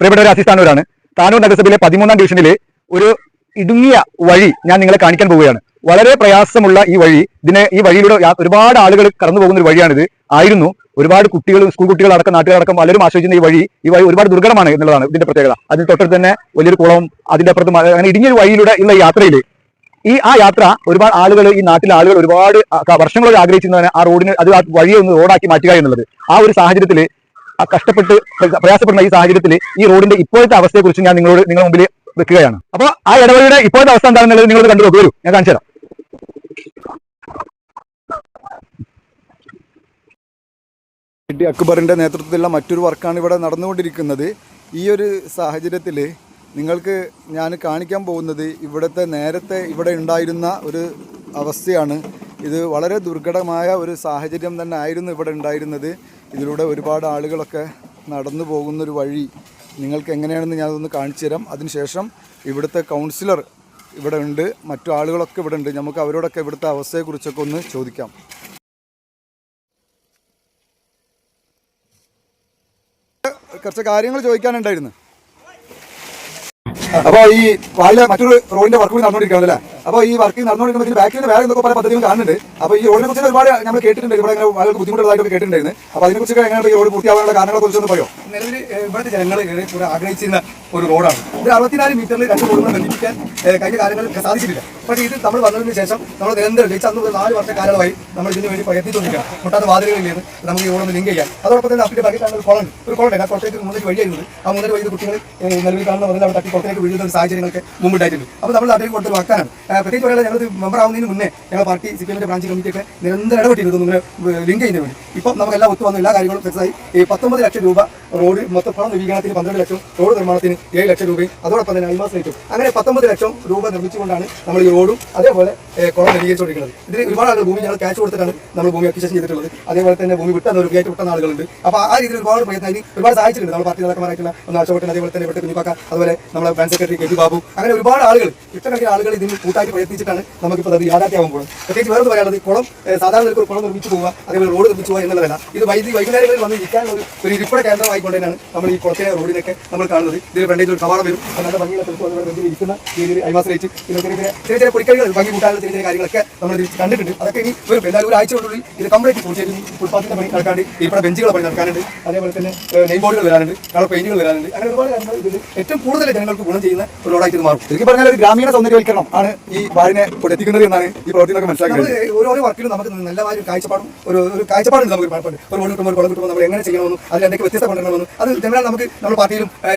പ്രിയപ്പെട്ടവരെ അസിസ്ഥാനൂരാണ് താനൂർ നഗരസഭയിലെ പതിമൂന്നാം ഡിവിഷനിലെ ഒരു ഇടുങ്ങിയ വഴി ഞാൻ നിങ്ങളെ കാണിക്കാൻ പോവുകയാണ്. വളരെ പ്രയാസമുള്ള ഈ വഴി ഇതിനെ ഈ വഴിയിലൂടെ ഒരുപാട് ആളുകൾ കടന്നു പോകുന്ന ഒരു വഴിയാണിത്. ആയിരുന്നു. ഒരുപാട് കുട്ടികളും സ്കൂൾ കുട്ടികളടക്കം നാട്ടുകാരടക്കം പലരും ആശ്രയിക്കുന്ന ഈ വഴി ഈ വഴി ഒരുപാട് ദുർഘടമാണ് എന്നുള്ളതാണ് ഇതിന്റെ പ്രത്യേകത. അതിന് തൊട്ടടുത്ത് തന്നെ വലിയൊരു കുളവും അതിന്റെ അപ്പുറത്ത് അങ്ങനെ ഇടുങ്ങിയ ഒരു വഴിയിലൂടെ ഉള്ള യാത്രയിൽ ഈ ആ യാത്ര ഒരുപാട് ആളുകൾ ഈ നാട്ടിലെ ആളുകൾ ഒരുപാട് വർഷങ്ങളോട് ആഗ്രഹിച്ചിരുന്നതാണ് ആ റോഡിന് അത് ആ വഴിയെ ഒന്ന് റോഡാക്കി മാറ്റുക എന്നുള്ളത്. ആ ഒരു സാഹചര്യത്തിൽ കഷ്ടപ്പെട്ട് പ്ര- പ്രയാസപ്പെടുന്ന ഈ സാഹചര്യത്തിൽ ഈ റോഡിന്റെ ഇപ്പോഴത്തെ അവസ്ഥയെ കുറിച്ച് ഞാൻ നിങ്ങളോട് നിങ്ങളുടെ മുമ്പിൽ വെക്കുകയാണ്. അപ്പോൾ ആ ഇടവഴിയുടെ ഇപ്പോഴത്തെ അവസ്ഥ എന്താണെന്നുള്ളത് നിങ്ങൾ കണ്ടു നോക്കൂ വരൂ. ഞാൻ കാണിച്ചു തരാം. ടി അക്ബറിന്റെ നേതൃത്വത്തിലുള്ള മറ്റൊരു വർക്കാണ് ഇവിടെ നടന്നുകൊണ്ടിരിക്കുന്നത്. ഈ ഒരു സാഹചര്യത്തിൽ നിങ്ങൾക്ക് ഞാൻ കാണിക്കാൻ പോകുന്നത് ഇവിടുത്തെ നേരത്തെ ഇവിടെ ഉണ്ടായിരുന്ന ഒരു അവസ്ഥയാണ് ഇത് വളരെ ദുർഘടമായ ഒരു സാഹചര്യം തന്നെ ആയിരുന്നു ഇവിടെ ഉണ്ടായിരുന്നത്. ഇതിലൂടെ ഒരുപാട് ആളുകളൊക്കെ നടന്നു പോകുന്നൊരു വഴി നിങ്ങൾക്ക് എങ്ങനെയാണെന്ന് ഞാനതൊന്ന് കാണിച്ചു തരാം. അതിനുശേഷം ഇവിടുത്തെ കൗൺസിലർ ഇവിടെ ഉണ്ട്. മറ്റു ആളുകളൊക്കെ ഇവിടെ ഉണ്ട്. നമുക്ക് അവരോടൊക്കെ ഇവിടുത്തെ അവസ്ഥയെക്കുറിച്ചൊക്കെ ഒന്ന് ചോദിക്കാം. കുറച്ച് കാര്യങ്ങൾ ചോദിക്കാനുണ്ടായിരുന്നു. അപ്പോൾ ഈ വാളിലെ മറ്റൊരു റോഡിന്റെ വർക്ക് കൂടി നടന്നുകൊണ്ടിരിക്കുകയാണ് അല്ലേ അപ്പൊ ഈ വർക്ക് നടന്നുകൊണ്ടിരിക്കുമ്പോൾ ബാക്കിൽ വേറെ എന്തൊക്കെ പല പദ്ധതികളും കാണുന്നുണ്ട്. അപ്പൊ ഈ റോഡിനെ കുറിച്ച് ഒരുപാട് നമ്മൾ കേട്ടിട്ടുണ്ട്. ഇവിടെ അങ്ങനെ വളരെ ബുദ്ധിമുട്ടുള്ളതായിട്ടൊക്കെ കേട്ടിട്ടുണ്ടായിരുന്നു. അപ്പൊ അതിനെക്കുറിച്ച് എങ്ങനെയാണ് ഈ റോഡ് പൂർത്തിയാവാനുള്ള കാരണങ്ങളെ കുറിച്ച് ഒന്ന് പറയോ? നിലവിൽ ഇവിടുത്തെ ജനങ്ങൾ കൂടെ ആഗ്രഹിച്ചിരുന്ന ഒരു റോഡാണ് ഇത് അറുപത്തിനാല് മീറ്ററിൽ രണ്ട് റോഡുകൾ ബന്ധിപ്പിക്കാൻ കഴിഞ്ഞ കാലങ്ങളിൽ സാധിച്ചിട്ടില്ല. പക്ഷേ ഇത് നമ്മൾ വന്നതിന് ശേഷം നമ്മൾ നിരന്തരം ജയിച്ച അന്ന് നാല് വർഷ കാലമായി നമ്മൾ ഇതിന് വേണ്ടി പ്രയത്നിച്ചുകൊണ്ടിരിക്കുകയാണ്. മുട്ടാത്ത വാതിലുകളിൽ നമുക്ക് ഈ റോഡ് ലിങ്ക് ചെയ്യാം അതോടൊപ്പം തന്നെ അപ്പിന്റെ ബാക്കി കാണുന്ന ഒരു കുളം ഉണ്ട്. ഒരു കുളം ആ കുറച്ചേക്ക് മൂന്നര വഴിയായിരുന്നത് ആ മൂന്നര വഴി കുട്ടികൾ നിലവിൽ കാണുന്ന മുതൽ അവിടെ തട്ടി പുറത്തേക്ക് വീഴുന്ന ഒരു സാഹചര്യങ്ങളൊക്കെ മുമ്പുണ്ടായിട്ടുണ്ട്. അപ്പോൾ നമ്മൾ നാട്ടിൽ കൊടുത്തൊരു വാക്കാണ്. ഏഹ്, പ്രത്യേകിച്ച് പറയാതെ ഞങ്ങൾ മെമ്പർ ആവുന്നതിന് മുന്നേ ഞങ്ങൾ പാർട്ടി സി പി എമ്മിന്റെ ബ്രാഞ്ച് കമ്മിറ്റിയൊക്കെ നിരന്തരം ഇടപെട്ടിരുന്നു. ഇങ്ങനെ ലിങ്ക് ചെയ്യുന്നതിന് വേണ്ടി ഇപ്പം നമുക്ക് ഒത്തു വന്ന എല്ലാ കാര്യങ്ങളും ഫിക്സായി ഈ പത്തൊമ്പത് ലക്ഷം രൂപ റോഡ് മൊത്തം പണം നവീകരണത്തിന് പന്ത്രണ്ട് ലക്ഷം റോഡ് നിർമ്മാണത്തിന് ഏഴ് ലക്ഷം രൂപയും അതോടൊപ്പം തന്നെ അൽമാസ് ലൈറ്റും അങ്ങനെ പത്തൊമ്പത് ലക്ഷം രൂപ നിർമ്മിച്ചുകൊണ്ടാണ് നമ്മൾ ഈ റോഡും അതേപോലെ കുളം നവീകരിച്ചുകൊണ്ടിരിക്കുന്നത്. ഇതിൽ ഒരുപാട് ആളുകൾ ഭൂമി ഞങ്ങൾ ക്യാഷ് കൊടുത്തിട്ടാണ് നമ്മൾ ഭൂമി അക്വിഷൻ ചെയ്തിട്ടുള്ളത്. അതേപോലെ തന്നെ ഭൂമി വിട്ടാൽ ഒരു കയറ്റി വിട്ടുന്ന ആളുകളുണ്ട്. അപ്പോൾ ആ രീതിയിൽ ഒരുപാട് പ്രയത്നം അതിന് ഒരുപാട് സഹായിച്ചിട്ടുണ്ട്. നമ്മൾ പാർട്ടി നേതാക്കന്മാരായിട്ടുള്ള ഒന്ന് ആശോട്ടൻ അതേപോലെ തന്നെ ഇവിടുത്തെ കുഞ്ഞിപ്പാക്ക അതുപോലെ നമ്മുടെ ബാങ്ക് സെക്രട്ടറി കെ. ബാബു. അങ്ങനെ ഒരുപാട് ആളുകൾ ഇഷ്ടക്കണക്കിന് ആളുകൾ ഇതിന് കൂട്ടായിട്ട് പ്രയത്നിച്ചിട്ടാണ് നമുക്കിപ്പോൾ അത് യാഥാർത്ഥ്യമാകാൻ പോകുന്നത്. പ്രത്യേകിച്ച് വേറെ പറയാനുള്ളത് കുളം സാധാരണ നിലയ്ക്ക് ഒരു കുളം നിർമ്മിച്ചു പോവുക അതേപോലെ റോഡ് നിർമ്മിച്ചു പോവുക എന്നുള്ളതല്ല. ഇത് വൈദ്യുതി വൈകുന്നേരങ്ങളിൽ വന്ന് ഇരിക്കാനുള്ള ഒരു ഒരു ഇരിപ്പിട കേന്ദ്രമായിക്കൊണ്ട് തന്നെയാണ് നമ്മൾ ഈ കുളത്തിലെ റോഡിനൊക്കെ നമ്മൾ കാണുന്നത്. ഇതിൽ ഫ്രണ്ടേജ് ഒരു കവാടം വരും. നല്ല ഭംഗിയുള്ള ഇരിക്കുന്ന രീതിയിൽ അയമാശ്രയിച്ച് പിന്നെ ചെറിയ ചെറിയ പൊടിക്കൈകൾ ഭംഗി കൂട്ടാനുള്ള ചെറിയ ചെറിയ കാര്യങ്ങളൊക്കെ നമ്മൾ കണ്ടിട്ടുണ്ട്. അതൊക്കെ ഇനി വരും എന്തായാലും ഒരു ആഴ്ചയോടുള്ളിൽ ഇത് കംപ്ലീറ്റ് പൂർത്തിയായി ഫുട്പാത്തിന്റെ പണി നടക്കാണ്ട് ഇവിടെ ബെഞ്ചുകൾ പണി നടക്കാനുണ്ട്. അതേപോലെ തന്നെ നെയിം ബോർഡുകൾ വരാനുണ്ട് കളർ പെയിന്റുകൾ വരാനുണ്ട്. അങ്ങനെ ഒരുപാട് കാര്യങ്ങൾ ഇതിൽ ഏറ്റവും കൂടുതൽ ജനങ്ങൾക്ക് ഗുണം ചെയ്യുന്ന ഒരു റോഡായിട്ട് ഇത് മാറും. ശരിക്കും പറഞ്ഞാൽ ഒരു ഗ്രാമീണ സൗന്ദര്യവൽക്കരണം ആണ് ഈ വാഴിനെ എത്തിക്കുന്നത് എന്നാണ് ഈ പ്രവർത്തികളൊക്കെ മനസ്സിലാക്കുന്നത്. ഓരോ വർക്കിലും നമുക്ക് നല്ല ഒരു കാഴ്ചപ്പാടും ഒരു ഒരു കാഴ്ചപ്പാടുണ്ട് നമുക്ക് പലപ്പോഴും ഒരു റോഡ് കിട്ടുമ്പോൾ ഒരു കുളം കിട്ടുമ്പോൾ നമ്മൾ എങ്ങനെ ചെയ്യണമെന്നും അതിൽ എന്തൊക്കെ വ്യത്യസ്ത കൊണ്ടുവരണമെന്നും അത് ജനറൽ നമുക്ക് നമ്മുടെ പാർട്ടിയിലും